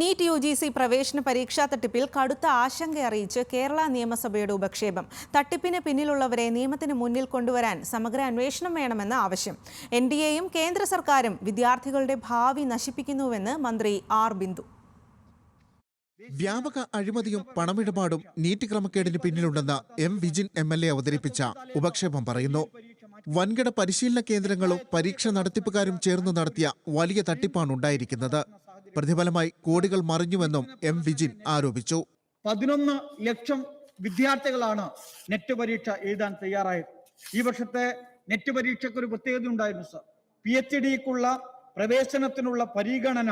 NEET U G C പ്രവേശന പരീക്ഷാ തട്ടിപ്പിൽ കടുത്ത ആശങ്ക അറിയിച്ച് കേരള നിയമസഭയുടെ ഉപക്ഷേപം. തട്ടിപ്പിന് പിന്നിലുള്ളവരെ നിയമത്തിന് മുന്നിൽ കൊണ്ടുവരാൻ സമഗ്ര അന്വേഷണം വേണമെന്ന ആവശ്യം. എൻ ഡി എയും കേന്ദ്ര സർക്കാരും വിദ്യാർത്ഥികളുടെ ഭാവി നശിപ്പിക്കുന്നുവെന്ന് മന്ത്രി ആർ ബിന്ദു. വ്യാപക അഴിമതിയും പണമിടപാടും നീറ്റ് ക്രമക്കേടിന് പിന്നിലുണ്ടെന്ന് M Vijin M L A അവതരിപ്പിച്ച ഉപക്ഷേപം പറയുന്നു. വൻകിട പരിശീലന കേന്ദ്രങ്ങളും പരീക്ഷ നടത്തിപ്പുകാരും ചേർന്ന് നടത്തിയ വലിയ തട്ടിപ്പാണ് ഉണ്ടായിരിക്കുന്നത്. പ്രതിഫലമായി കോടികൾ മറിഞ്ഞുവെന്നും എം വിജിൻ ആരോപിച്ചു. പതിനൊന്ന് ലക്ഷം വിദ്യാർത്ഥികളാണ് നെറ്റ് പരീക്ഷ എഴുതാൻ തയ്യാറായത്. ഈ വർഷത്തെ നെറ്റ് പരീക്ഷയ്ക്ക് ഒരു പ്രത്യേകത ഉണ്ടായിരുന്നു സർ. പി എച്ച് ഡിക്കുള്ള പ്രവേശനത്തിനുള്ള പരിഗണന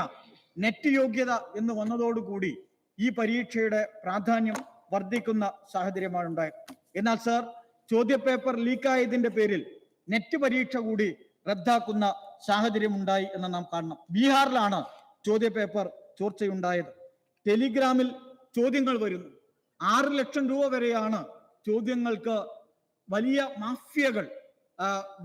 നെറ്റ് യോഗ്യത എന്ന് വന്നതോടുകൂടി ഈ പരീക്ഷയുടെ പ്രാധാന്യം വർദ്ധിക്കുന്ന സാഹചര്യമാണ് ഉണ്ടായത്. എന്നാൽ സർ ചോദ്യപേപ്പർ ലീക്കായതിന്റെ പേരിൽ നെറ്റ് പരീക്ഷ കൂടി റദ്ദാക്കുന്ന സാഹചര്യം ഉണ്ടായി എന്ന് നാം കാണണം. ബീഹാറിലാണ് ചോദ്യപേപ്പർ ചോർച്ചയുണ്ടായത്. ടെലിഗ്രാമിൽ ചോദ്യങ്ങൾ വരുന്നു. ആറ് ലക്ഷം രൂപ വരെയാണ് ചോദ്യങ്ങൾക്ക് വലിയ മാഫിയകൾ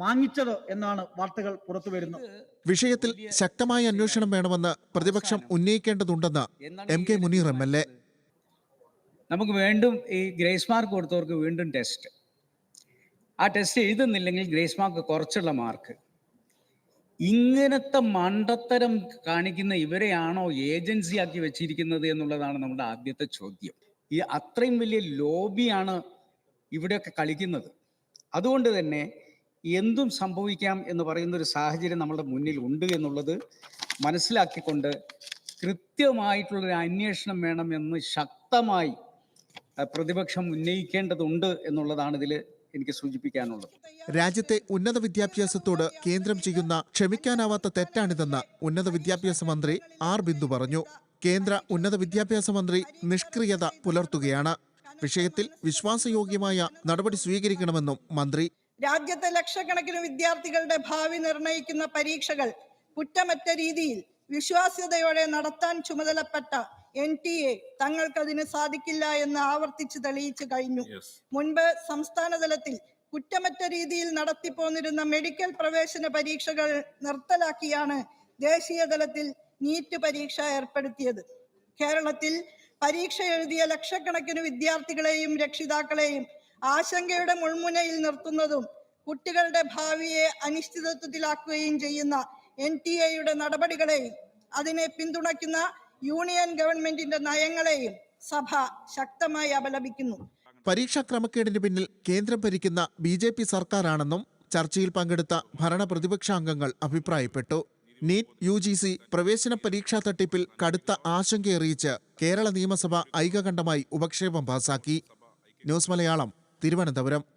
വാങ്ങിച്ചത് എന്നാണ് വാർത്തകൾ പുറത്തു വരുന്നത്. വിഷയത്തിൽ ശക്തമായ അന്വേഷണം വേണമെന്ന് പ്രതിപക്ഷം ഉന്നയിക്കേണ്ടതുണ്ടെന്ന് M K Muneer M L A. നമുക്ക് വീണ്ടും ഈ ഗ്രേസ് മാർക്ക് കൊടുത്തവർക്ക് വീണ്ടും ടെസ്റ്റ്. ആ ടെസ്റ്റ് എഴുതുന്നില്ലെങ്കിൽ ഗ്രേസ് മാർക്ക് കുറച്ചുള്ള മാർക്ക്. ഇങ്ങനത്തെ മണ്ടത്തരം കാണിക്കുന്ന ഇവരെയാണോ ഏജൻസി ആക്കി വെച്ചിരിക്കുന്നത് എന്നുള്ളതാണ് നമ്മുടെ ആദ്യത്തെ ചോദ്യം. ഈ അത്രയും വലിയ ലോബിയാണ് ഇവിടെയൊക്കെ കളിക്കുന്നത്. അതുകൊണ്ട് തന്നെ എന്തും സംഭവിക്കാം എന്ന് പറയുന്ന ഒരു സാഹചര്യം നമ്മുടെ മുന്നിൽ ഉണ്ട് എന്നുള്ളത് മനസ്സിലാക്കിക്കൊണ്ട് കൃത്യമായിട്ടുള്ളൊരു അന്വേഷണം വേണമെന്ന് ശക്തമായി പ്രതിപക്ഷം ഉന്നയിക്കേണ്ടതുണ്ട് എന്നുള്ളതാണ് ഇതിൽ എനിക്ക് സൂചിപ്പിക്കാനുള്ളത്. രാജ്യത്തെ ഉന്നത വിദ്യാഭ്യാസത്തോട് കേന്ദ്രം ചെയ്യുന്ന ക്ഷമിക്കാനാവാത്ത തെറ്റാണിതെന്ന് ഉന്നത വിദ്യാഭ്യാസ മന്ത്രി ആർ ബിന്ദു പറഞ്ഞു. കേന്ദ്ര ഉന്നത വിദ്യാഭ്യാസ മന്ത്രി നിഷ്ക്രിയത പുലർത്തുകയാണ്. വിഷയത്തിൽ വിശ്വാസയോഗ്യമായ നടപടി സ്വീകരിക്കണമെന്നും മന്ത്രി. രാജ്യത്തെ ലക്ഷക്കണക്കിന് വിദ്യാർത്ഥികളുടെ ഭാവി നിർണയിക്കുന്ന പരീക്ഷകൾ കുറ്റമറ്റ രീതിയിൽ വിശ്വാസ്യതയോടെ നടത്താൻ ചുമതലപ്പെട്ട എൻ ടി എ തങ്ങൾക്കതിന് സാധിക്കില്ല എന്ന് ആവർത്തിച്ച് തെളിയിച്ചു കഴിഞ്ഞു. മുൻപ് സംസ്ഥാന തലത്തിൽ കുറ്റമറ്റ രീതിയിൽ നടത്തിപ്പോന്നിരുന്ന മെഡിക്കൽ പ്രവേശന പരീക്ഷകൾ നിർത്തലാക്കിയാണ് ദേശീയ തലത്തിൽ നീറ്റ് പരീക്ഷ ഏർപ്പെടുത്തിയത്. കേരളത്തിൽ പരീക്ഷ എഴുതിയ ലക്ഷക്കണക്കിന് വിദ്യാർത്ഥികളെയും രക്ഷിതാക്കളെയും ആശങ്കയുടെ മുൾമുനയിൽ നിർത്തുന്നതും കുട്ടികളുടെ ഭാവിയെ അനിശ്ചിതത്വത്തിലാക്കുകയും ചെയ്യുന്ന എൻ ടി എയുടെ നടപടികളെയും അതിനെ പിന്തുണയ്ക്കുന്ന യൂണിയൻ ഗവൺമെന്റിന്റെ നയങ്ങളെയും സഭ ശക്തമായി അപലപിക്കുന്നു. പരീക്ഷാ ക്രമക്കേടിന് പിന്നിൽ കേന്ദ്രം ഭരിക്കുന്ന ബി ജെ പി സർക്കാരാണെന്നും ചർച്ചയിൽ പങ്കെടുത്ത ഭരണ പ്രതിപക്ഷാംഗങ്ങൾ അഭിപ്രായപ്പെട്ടു. നീറ്റ് യു ജി സി പ്രവേശന പരീക്ഷാ തട്ടിപ്പിൽ കടുത്ത ആശങ്കയറിയിച്ച് കേരള നിയമസഭ ഐകകണ്ഠമായി ഉപക്ഷേപം പാസാക്കി. ന്യൂസ് മലയാളം തിരുവനന്തപുരം.